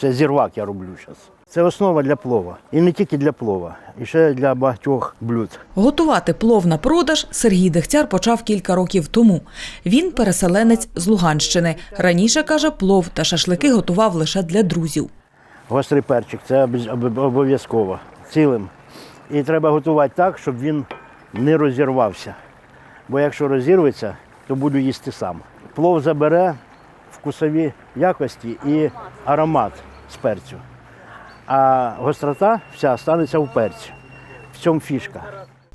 Це зірвак я роблю зараз. Це основа для плова. І не тільки для плова, і ще для багатьох блюд. Готувати плов на продаж Сергій Дегтяр почав кілька років тому. Він переселенець з Луганщини. Раніше каже, плов та шашлики готував лише для друзів. Гострий перчик це обов'язково цілим. І треба готувати так, щоб він не розірвався. Бо якщо розірветься, то буду їсти сам. Плов забере вкусові якості і аромат з перцю. А гострота вся станеться в перці. В цьому фішка.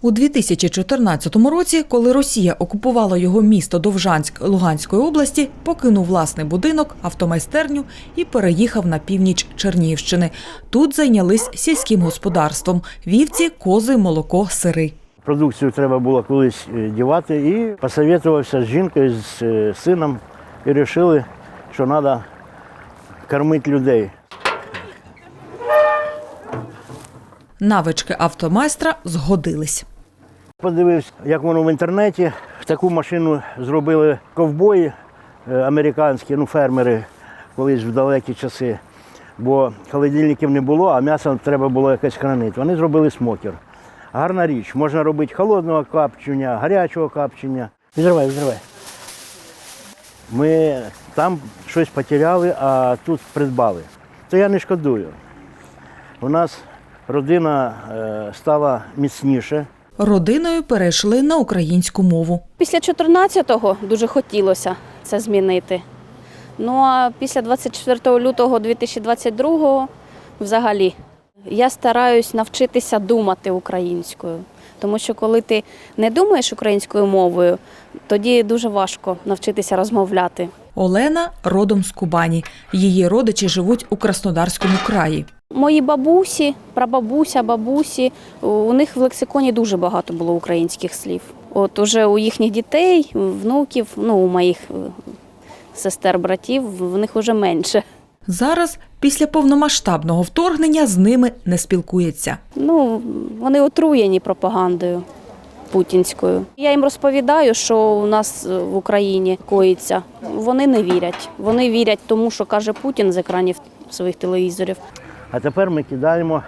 У 2014 році, коли Росія окупувала його місто Довжанськ Луганської області, покинув власний будинок, автомайстерню і переїхав на північ Чернігівщини. Тут зайнялись сільським господарством: вівці, кози, молоко, сири. Продукцію треба було колись е, дівати і посоветувався з жінкою, з е, сином і вирішили, що треба кормити людей. Навички автомайстра згодились. Подивився, як воно в інтернеті. Таку машину зробили ковбої е, американські, ну фермери колись в далекі часи. Бо холодильників не було, а м'ясо треба було якесь хранити. Вони зробили смокер. Гарна річ. Можна робити холодного капчення, гарячого капчення. Відривай, відривай. Ми там щось потеряли, а тут придбали. То я не шкодую. У нас родина е, стала міцніше. Родиною перейшли на українську мову. Після 14-го дуже хотілося це змінити. Ну а після 24 лютого 2022 взагалі я стараюсь навчитися думати українською. Тому що коли ти не думаєш українською мовою, тоді дуже важко навчитися розмовляти. Олена родом з Кубані. Її родичі живуть у Краснодарському краї. Мої бабусі, прабабуся, бабусі, у них в лексиконі дуже багато було українських слів. От уже у їхніх дітей, внуків, ну у моїх е, сестер, братів, в них вже менше. Зараз, після повномасштабного вторгнення, з ними не спілкується. Ну, вони отруєні пропагандою путінською. Я їм розповідаю, що у нас е, в Україні коїться. Вони не вірять. Вони вірять тому, що каже Путін з екранів своїх телевізорів. А тепер ми кидаємо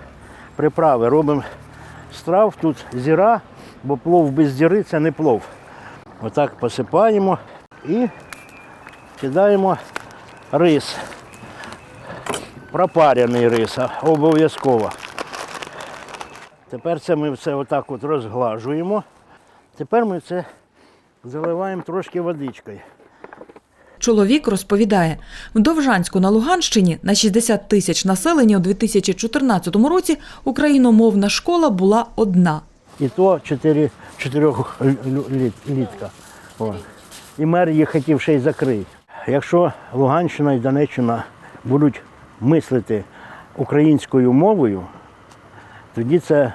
приправи, робимо страв, тут зіра, бо плов без зіри це не плов. Отак посипаємо і кидаємо рис. Пропарений рис, а, обов'язково. Тепер це ми все отак от розглажуємо. Тепер ми це заливаємо трошки водичкою. Чоловік розповідає, в Довжанську на Луганщині на 60 тисяч населення у 2014 році україномовна школа була одна. І то 4, 4 літка. О. І мер їх хотів ще й закрити. Якщо Луганщина і Донеччина будуть мислити українською мовою, тоді це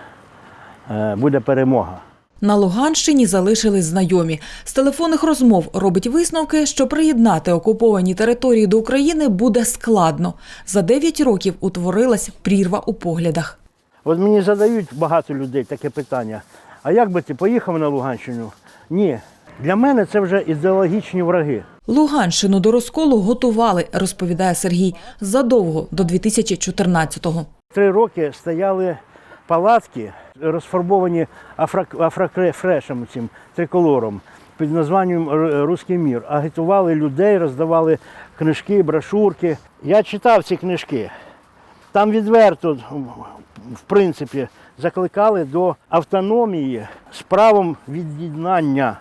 е, буде перемога. На Луганщині залишились знайомі. З телефонних розмов робить висновки, що приєднати окуповані території до України буде складно. За 9 років утворилась прірва у поглядах. От мені задають багато людей таке питання: а як би ти поїхав на Луганщину? Ні. Для мене це вже ідеологічні враги. Луганщину до розколу готували, розповідає Сергій, задовго до 2014-го. Три роки стояли палатки, розфарбовані афрак- афракрефрешем цим триколором під названням Руський мір. Агітували людей, роздавали книжки, брошурки. Я читав ці книжки. Там відверто, в принципі, закликали до автономії з правом від'єднання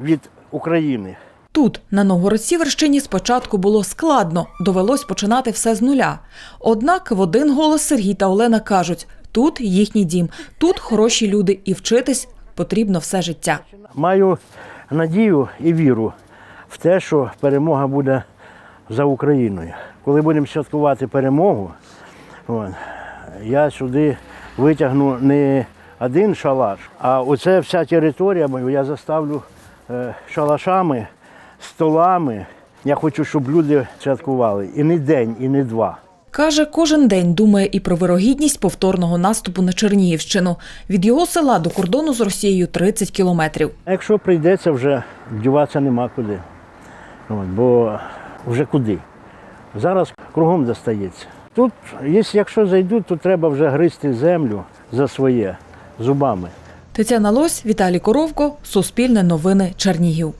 від України. Тут, на Новгород-Сіверщині, спочатку було складно, довелось починати все з нуля. Однак в один голос Сергій та Олена кажуть, тут їхній дім, тут хороші люди і вчитись потрібно все життя. Маю надію і віру в те, що перемога буде за Україною. Коли будемо святкувати перемогу, я сюди витягну не один шалаш, а оце вся територія я заставлю е, шалашами, столами. Я хочу, щоб люди святкували і не день, і не два. Каже, кожен день думає і про вирогідність повторного наступу на Чернігівщину. Від його села до кордону з Росією 30 кілометрів. Якщо прийдеться, вже діватися нема куди. От, бо вже куди. Зараз кругом достається. Тут, якщо- якщо зайдуть, то треба вже гризти землю за своє зубами. Тетяна Лось, Віталій Коровко, Суспільне новини, Чернігів.